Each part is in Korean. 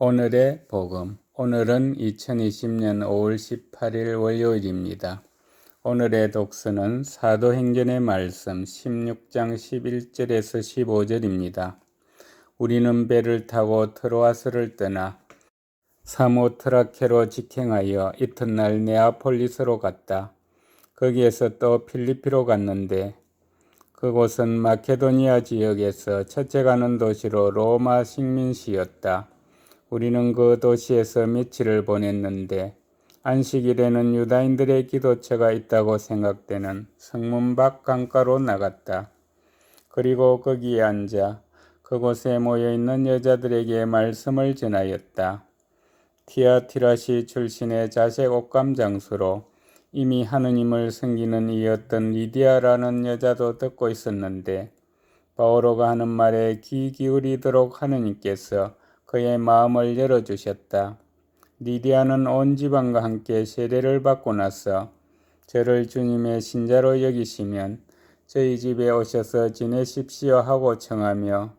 오늘의 복음. 오늘은 2020년 5월 18일 월요일입니다. 오늘의 독서는 사도행전의 말씀 16장 11절에서 15절입니다. 우리는 배를 타고 트로아스를 떠나 사모트라케로 직행하여 이튿날 네아폴리스로 갔다. 거기에서 또 필리피로 갔는데 그곳은 마케도니아 지역에서 첫째 가는 도시로 로마 식민시였다. 우리는 그 도시에서 며칠을 보냈는데 안식일에는 유다인들의 기도처가 있다고 생각되는 성문 밖 강가로 나갔다. 그리고 거기에 앉아 그곳에 모여 있는 여자들에게 말씀을 전하였다. 티아티라시 출신의 자색 옷감 장수로 이미 하느님을 섬기는 이었던 리디아라는 여자도 듣고 있었는데 바오로가 하는 말에 귀 기울이도록 하느님께서 그의 마음을 열어주셨다. 리디아는 온 지방과 함께 세례를 받고 나서 저를 주님의 신자로 여기시면 저희 집에 오셔서 지내십시오 하고 청하며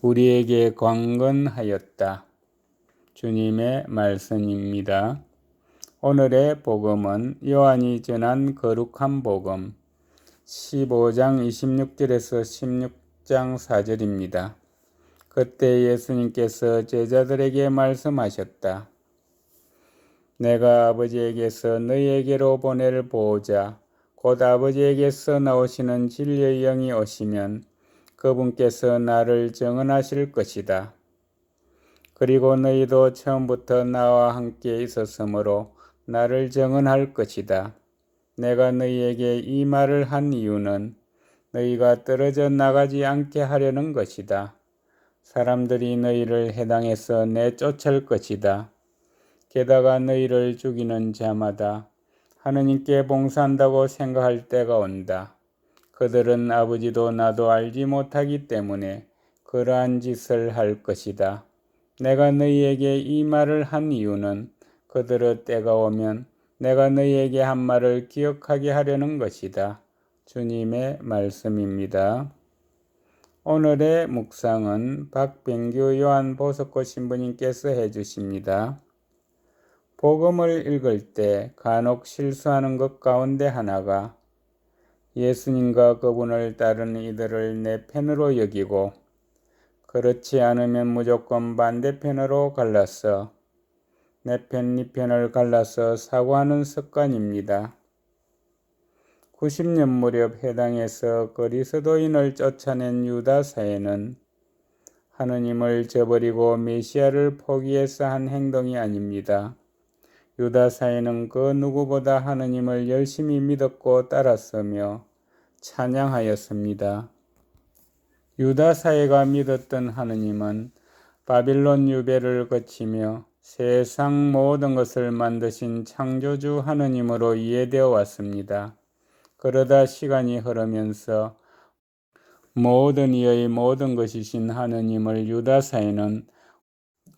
우리에게 광건하였다. 주님의 말씀입니다. 오늘의 복음은 요한이 전한 거룩한 복음 15장 26절에서 16장 4절입니다. 그때 예수님께서 제자들에게 말씀하셨다. 내가 아버지에게서 너희에게로 보낼 보호자, 곧 아버지에게서 나오시는 진리의 영이 오시면 그분께서 나를 정언하실 것이다. 그리고 너희도 처음부터 나와 함께 있었으므로 나를 정언할 것이다. 내가 너희에게 이 말을 한 이유는 너희가 떨어져 나가지 않게 하려는 것이다. 사람들이 너희를 해당해서 내쫓을 것이다. 게다가 너희를 죽이는 자마다 하느님께 봉사한다고 생각할 때가 온다. 그들은 아버지도 나도 알지 못하기 때문에 그러한 짓을 할 것이다. 내가 너희에게 이 말을 한 이유는 그들의 때가 오면 내가 너희에게 한 말을 기억하게 하려는 것이다. 주님의 말씀입니다. 오늘의 묵상은 박병규 요한 보석고 신부님께서 해주십니다. 복음을 읽을 때 간혹 실수하는 것 가운데 하나가 예수님과 그분을 따르는 이들을 내 편으로 여기고 그렇지 않으면 무조건 반대편으로 갈라서 내 편, 네 편을 갈라서 사고하는 습관입니다. 90년 무렵 해당에서 그리스도인을 쫓아낸 유다 사회는 하느님을 저버리고 메시아를 포기해서 한 행동이 아닙니다. 유다 사회는 그 누구보다 하느님을 열심히 믿었고 따랐으며 찬양하였습니다. 유다 사회가 믿었던 하느님은 바빌론 유배를 거치며 세상 모든 것을 만드신 창조주 하느님으로 이해되어 왔습니다. 그러다 시간이 흐르면서 모든 이의 모든 것이신 하느님을 유다사에는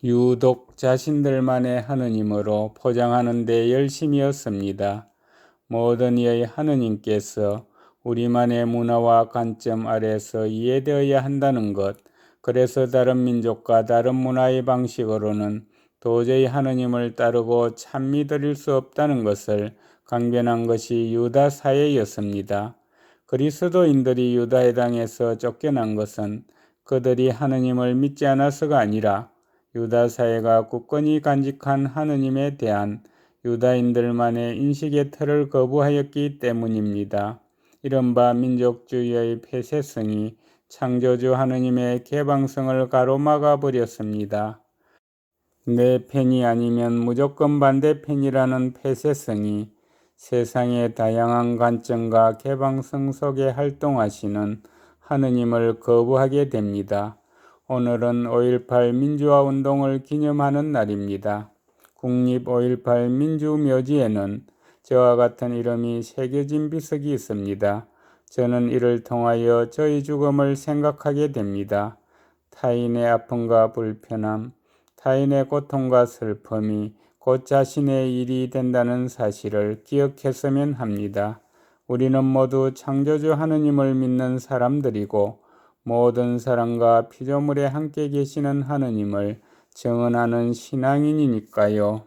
유독 자신들만의 하느님으로 포장하는 데 열심이었습니다. 모든 이의 하느님께서 우리만의 문화와 관점 아래서 이해되어야 한다는 것, 그래서 다른 민족과 다른 문화의 방식으로는 도저히 하느님을 따르고 참 믿을 수 없다는 것을 강변한 것이 유다 사회였습니다. 그리스도인들이 유다 해 당에서 쫓겨난 것은 그들이 하느님을 믿지 않아서가 아니라 유다 사회가 굳건히 간직한 하느님에 대한 유다인들만의 인식의 틀을 거부하였기 때문입니다. 이른바 민족주의의 폐쇄성이 창조주 하느님의 개방성을 가로막아 버렸습니다. 내 팬이 아니면 무조건 반대편이라는 폐쇄성이 세상의 다양한 관점과 개방성 속에 활동하시는 하느님을 거부하게 됩니다. 오늘은 5.18 민주화 운동을 기념하는 날입니다. 국립 5.18 민주묘지에는 저와 같은 이름이 새겨진 비석이 있습니다. 저는 이를 통하여 저희 죽음을 생각하게 됩니다. 타인의 아픔과 불편함, 타인의 고통과 슬픔이 곧 자신의 일이 된다는 사실을 기억했으면 합니다. 우리는 모두 창조주 하느님을 믿는 사람들이고 모든 사람과 피조물에 함께 계시는 하느님을 정은아는 신앙인이니까요.